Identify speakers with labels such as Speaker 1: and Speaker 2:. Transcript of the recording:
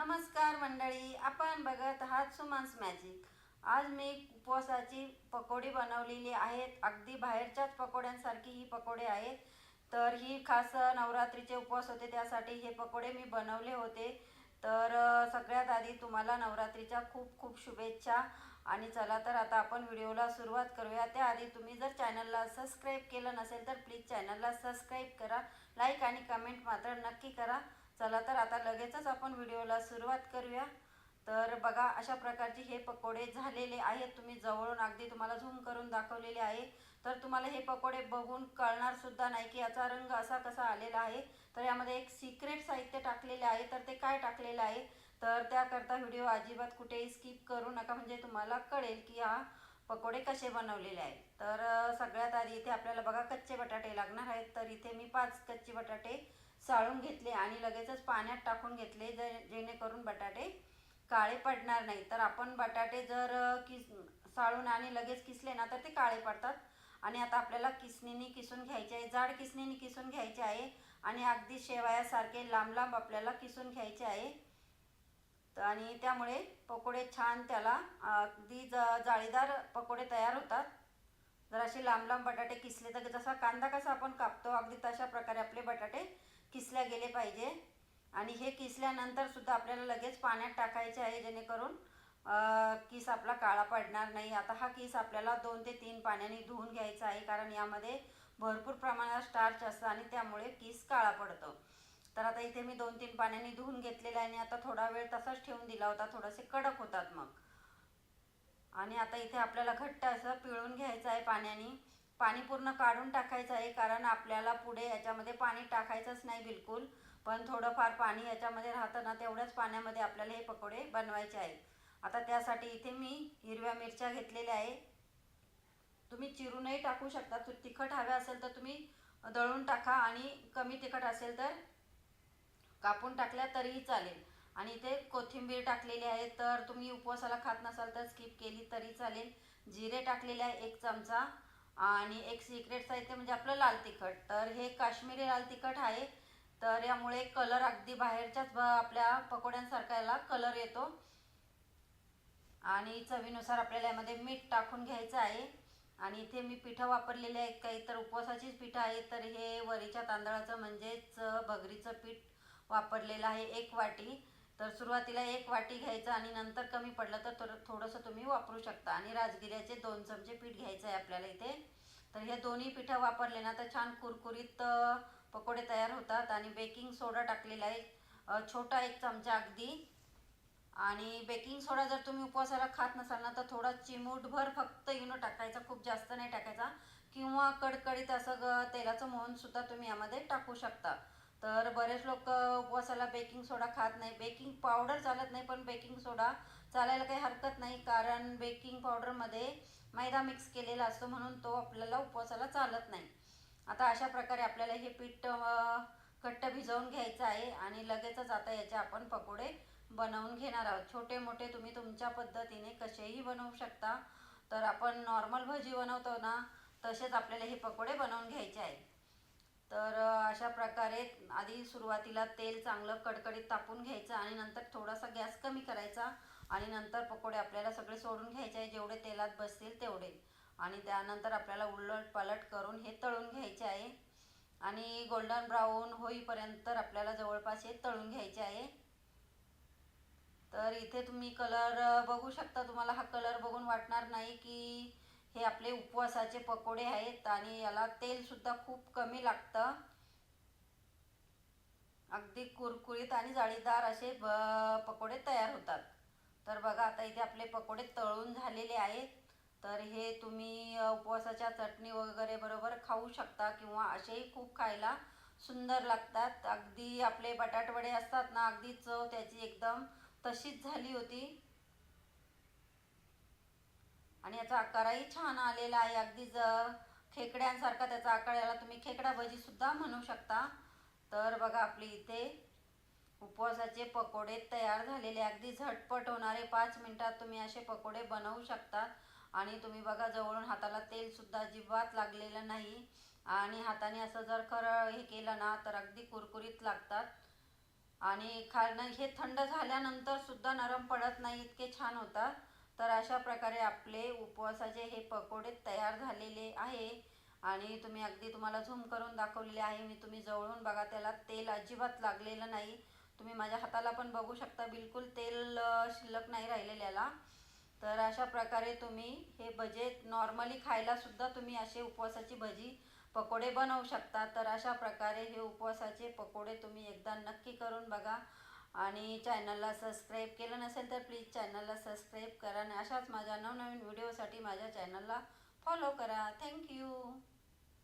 Speaker 1: नमस्कार मंडळी आपण बघत आहात सुमांस मॅजिक आज मी उपवासाची पकोडी बनवलेली आहेत. अगदी बाहेरच्याच पकोड्यांसारखी ही पकोडे आहेत तर ही खास नवरात्रीचे उपवास होते त्यासाठी हे पकोडे मी बनवले होते. तर सगळ्यात आधी तुम्हाला नवरात्रीच्या खूप खूप शुभेच्छा. आणि चला तर आता आपण व्हिडिओला सुरुवात करूया. त्याआधी तुम्ही जर चॅनलला सबस्क्राईब केलं नसेल तर प्लीज चॅनलला सबस्क्राईब करा. लाईक आणि कमेंट मात्र नक्की करा. चला तर आता लगेचच आपण व्हिडिओला सुरुवात करूया. तर बघा अशा प्रकारचे हे पकोडे झालेले आहेत. तुम्ही जवळून अगदी तुम्हाला झूम करून दाखवलेले आहे. तर तुम्हाला हे पकोडे बघून कळणार सुद्धा नाही की याचा रंग असा कसा आलेला आहे. तर यामध्ये एक सिक्रेट साहित्य टाकलेले आहे. तर ते काय टाकलेलं आहे? तर त्याकरता व्हिडिओ अजिबात कुठेही स्किप करू नका. म्हणजे तुम्हाला कळेल की हा पकोडे कसे बनवलेले आहेत. तर सगळ्यात आधी इथे आपल्याला बघा कच्चे बटाटे लागणार आहेत. तर इथे मी पाच कच्चे बटाटे साळून घेतले आणि लगेचच पाण्यात टाकून घेतले जे जेणेकरून बटाटे काळे पडणार नाही. तर आपण बटाटे जर किस साळून आणि लगेच किसले ना तर ते काळे पडतात. आणि आता आपल्याला किसणीने किसून घ्यायचे आहे जाड किसणीने किसून घ्यायचे आहे. आणि अगदी शेवयासारखे लांब लांब आपल्याला किसून घ्यायचे आहे. तर आणि त्यामुळे पकोडे छान त्याला अगदी ज जाळीदार पकोडे तयार होतात. जर असे लांब लांब बटाटे किसले तर जसा कांदा कसा आपण कापतो अगदी तशा प्रकारे आपले बटाटे किसल्या गेले पाहिजे. आणि हे किसल्यानंतर सुद्धा आपल्याला लगेच पाण्यात टाकायचे आहे जेणेकरून किस आपला काळा पडणार नाही. आता हा किस आपल्याला दोन ते तीन पाण्याने धुवून घ्यायचा आहे कारण यामध्ये भरपूर प्रमाणात स्टार्च असतं आणि त्यामुळे किस काळा पडतो. तर आता इथे मी दोन तीन पाण्याने धुवून घेतलेला आहे आणि आता थोडा वेळ तसाच ठेवून दिला होता थोडेसे कडक होतात मग. आणि आता इथे आपल्याला घट्ट असं पिळून घ्यायचं आहे पाण्याने. पाणी पूर्ण काढून टाकायचं आहे कारण आपल्याला पुढे याच्यामध्ये पाणी टाकायचंच नाही बिलकुल. पण थोडंफार पाणी याच्यामध्ये राहतं ना तेवढ्याच पाण्यामध्ये आपल्याला हे पकोडे बनवायचे आहेत. आता त्यासाठी इथे मी हिरव्या मिरच्या घेतलेल्या आहे. तुम्ही चिरूनही टाकू शकता. तू तिखट हवे असेल तर तुम्ही दळून टाका आणि कमी तिखट असेल तर कापून टाकल्या तरीही चालेल. आणि इथे कोथिंबीर टाकलेली आहे तर तुम्ही उपवासाला खात नसाल तर स्किप केली तरी चालेल. जिरे टाकलेले आहे एक चमचा. आणि एक सिक्रेट साहित्य म्हणजे आपलं लाल तिखट. तर हे काश्मीरी लाल तिखट आहे. तर यामुळे कलर अगदी बाहेरच्याच आपल्या पकोड्यांसारखा याला कलर येतो. आणि चवीनुसार आपल्याला यामध्ये मीठ टाकून घ्यायचं आहे. आणि इथे मी पिठं वापरलेले आहेत. काही तर उपवासाचीच पिठं आहे तर हे वरीच्या तांदळाचं म्हणजेच भगरीचं पीठ वापरलेलं आहे एक वाटी. तर सुरुवातीला एक वाटी घ्यायचं आणि नंतर कमी पडलं तर थोडं थोडंसं तुम्ही वापरू शकता. आणि राजगिऱ्याचे दोन चमचे पीठ घ्यायचं आहे आपल्याला इथे. तर हे दोन्ही पिठं वापरले ना तर छान कुरकुरीत पकोडे तयार होतात. आणि बेकिंग सोडा टाकलेला आहे. छोटा एक चमचा अगदी. आणि बेकिंग सोडा जर तुम्ही उपवासाला खात नसाल ना तर थोडा चिमूटभर फक्त इनो टाकायचा. खूप जास्त नाही टाकायचा. किंवा कडकडीत असं ग तेलाचं मोहन सुद्धा तुम्ही यामध्ये टाकू शकता. तर बरेच लोक उपवासाला बेकिंग सोडा खात नाही. बेकिंग पावडर चालत नाही पण बेकिंग सोडा चालायला काही हरकत नाही कारण बेकिंग पावडरमध्ये मैदा मिक्स केलेला असतो म्हणून तो आपल्याला उपवासाला चालत नाही. आता अशा प्रकारे आपल्याला हे पीठ घट्ट भिजवून घ्यायचं आहे आणि लगेचच आता याचे आपण पकोडे बनवून घेणार आहोत. छोटे मोठे तुम्ही तुमच्या पद्धतीने कसेही बनवू शकता. तर आपण नॉर्मल भजी बनवतो ना तसेच आपल्याला हे पकोडे बनवून घ्यायचे आहेत. तर अशा प्रकारे आधी सुरुवातीला तेल चांगलं कडकडीत तापून घ्यायचं आणि नंतर थोडासा गॅस कमी करायचा आणि नंतर पकोडे आपल्याला सगळे सोडून घ्यायचे आहे. जेवढे तेलात बसतील तेवढे. आणि त्यानंतर आपल्याला उलट पालट करून हे तळून घ्यायचे आहे. आणि गोल्डन ब्राऊन होईपर्यंत आपल्याला जवळपास हे तळून घ्यायचे आहे. तर इथे तुम्ही कलर बघू शकता तुम्हाला हा कलर बघून वाटणार नाही की हे आपले उपवासाचे पकोडे आहेत आणि याला तेल सुद्धा खूप कमी लागतं. अगदी कुरकुरीत आणि जाळीदार असे ब- पकोडे तयार होतात. तर बघा आता इथे आपले पकोडे तळून झालेले आहेत. तर हे तुम्ही उपवासाच्या चटणी वगैरे बरोबर खाऊ शकता किंवा असेही खूप खायला सुंदर लागतात. अगदी आपले बटाटवडे असतात ना अगदी चव त्याची एकदम तशीच झाली होती. आणि याचा आकारही छान आलेला आहे. अगदी ज खेकड्यांसारखा त्याचा आकार याला तुम्ही खेकडा भजी सुद्धा म्हणू शकता. तर बघा आपली इथे उपवासाचे पकोडे तयार झालेले अगदी झटपट होणारे पाच मिनिटात तुम्ही असे पकोडे बनवू शकता. आणि तुम्ही बघा जवळून हाताला तेल सुद्धा अजिबात लागलेलं नाही. आणि हाताने असं जर खरं हे केलं ना तर अगदी कुरकुरीत लागतात. आणि खाणं हे थंड झाल्यानंतर सुद्धा नरम पडत नाही इतके छान होतात. तर अशा प्रकारे आपले उपवासाचे हे पकोडे तयार झालेले आहे. आणि तुम्ही अगदी तुम्हाला झूम करून दाखवलेले आहे. मी तुम्ही जवळून बघा त्याला तेल अजिबात लागलेलं नाही. तुम्ही माझ्या हाताला पण बघू शकता बिलकुल तेल शिल्लक नाही राहिलेल्याला. तर अशा प्रकारे तुम्ही हे भजे नॉर्मली खायलासुद्धा तुम्ही असे उपवासाची भजी पकोडे बनवू शकता. तर अशा प्रकारे हे उपवासाचे पकोडे तुम्ही एकदा नक्की करून बघा. आणि चॅनलला सबस्क्राईब केलं नसेल तर प्लीज चॅनलला सबस्क्राईब करा आणि अशाच माझ्या नवनवीन व्हिडिओसाठी माझ्या चॅनलला फॉलो करा. थँक्यू